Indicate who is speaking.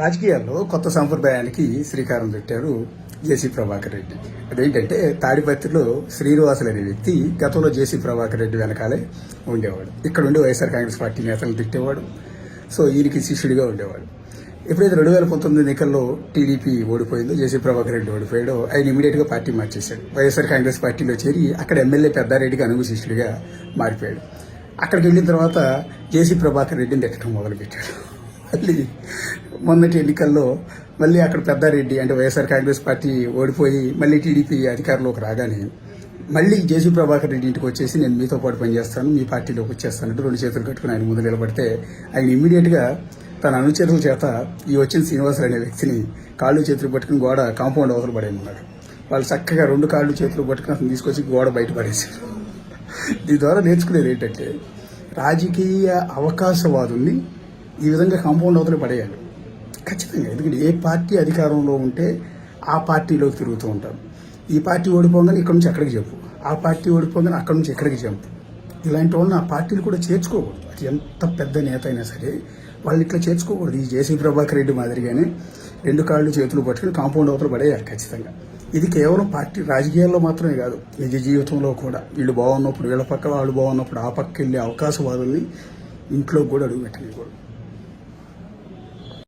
Speaker 1: రాజకీయాల్లో కొత్త సంప్రదాయానికి శ్రీకారం చుట్టారు జేసీ ప్రభాకర్ రెడ్డి. అదేంటంటే తాడిపత్రిలో శ్రీనివాసులు అనే వ్యక్తి గతంలో జేసీ ప్రభాకర్ రెడ్డి వెనకాలే ఉండేవాడు. ఇక్కడ ఉండి వైఎస్ఆర్ కాంగ్రెస్ పార్టీ నేతలను తిట్టేవాడు. సో ఈయనకి శిష్యుడిగా ఉండేవాడు. ఎప్పుడైతే రెండు వేల పంతొమ్మిది ఎన్నికల్లో టీడీపీ ఓడిపోయిందో జేసీ ప్రభాకర్ రెడ్డి ఓడిపోయాడో ఆయన ఇమీడియట్గా పార్టీ మార్చేశాడు. వైఎస్ఆర్ కాంగ్రెస్ పార్టీలో చేరి అక్కడ ఎమ్మెల్యే పెద్దారెడ్డికి అనుగు శిష్యుడిగా మారిపోయాడు. అక్కడికి వెళ్ళిన తర్వాత జేసీ ప్రభాకర్ రెడ్డిని తిట్టడం మొదలుపెట్టాడు. మళ్ళీ మొన్నటి ఎన్నికల్లో మళ్ళీ అక్కడ పెద్దారెడ్డి అంటే వైఎస్ఆర్ కాంగ్రెస్ పార్టీ ఓడిపోయి మళ్ళీ టీడీపీ అధికారంలోకి రాగానే మళ్ళీ జేసీ ప్రభాకర్ రెడ్డి ఇంటికి వచ్చేసి నేను మీతో పాటు పనిచేస్తాను మీ పార్టీలోకి వచ్చేస్తానంటూ రెండు చేతులు కట్టుకుని ఆయన ముందు నిలబడితే ఆయన ఇమ్మీడియట్గా తన అనుచరుల చేత ఈ వచ్చిన శ్రీనివాసులు అనే వ్యక్తిని కాళ్ళు చేతులు పట్టుకుని గోడ కాంపౌండ్ అవతల పడేయమన్నాడు వాళ్ళు చక్కగా రెండు కాళ్ళు చేతులు పట్టుకుని అతను తీసుకొచ్చి గోడ బయట పడేశారు. దీని ద్వారా నేర్చుకునేది ఏంటంటే రాజకీయ అవకాశవాదుల్ని ఈ విధంగా కాంపౌండ్ అవతల పడేయాలి. ఖచ్చితంగా. ఎందుకంటే ఏ పార్టీ అధికారంలో ఉంటే ఆ పార్టీలోకి తిరుగుతూ ఉంటాం ఈ పార్టీ ఓడిపోగానే ఇక్కడ నుంచి అక్కడికి చెప్పు ఆ పార్టీ ఓడిపోగానే అక్కడి నుంచి ఎక్కడికి చెప్పు ఇలాంటి వాళ్ళని ఆ పార్టీలు కూడా చేర్చుకోకూడదు. అది ఎంత పెద్ద నేత అయినా సరే వాళ్ళు ఇట్లా చేర్చుకోకూడదు. ఈ జేసీ ప్రభాకర్ రెడ్డి మాదిరిగానే రెండు కాళ్ళు చేతులు పట్టుకుని కాంపౌండ్ అవతల పడేయాలి ఖచ్చితంగా. ఇది కేవలం పార్టీ రాజకీయాల్లో మాత్రమే కాదు. నిజ జీవితంలో కూడా వీళ్ళు బాగున్నప్పుడు వీళ్ళ పక్క వాళ్ళు బాగున్నప్పుడు ఆ పక్క వెళ్ళే అవకాశవాదుల్ని ఇంట్లో కూడా అడుగు పెట్టలేకూడదు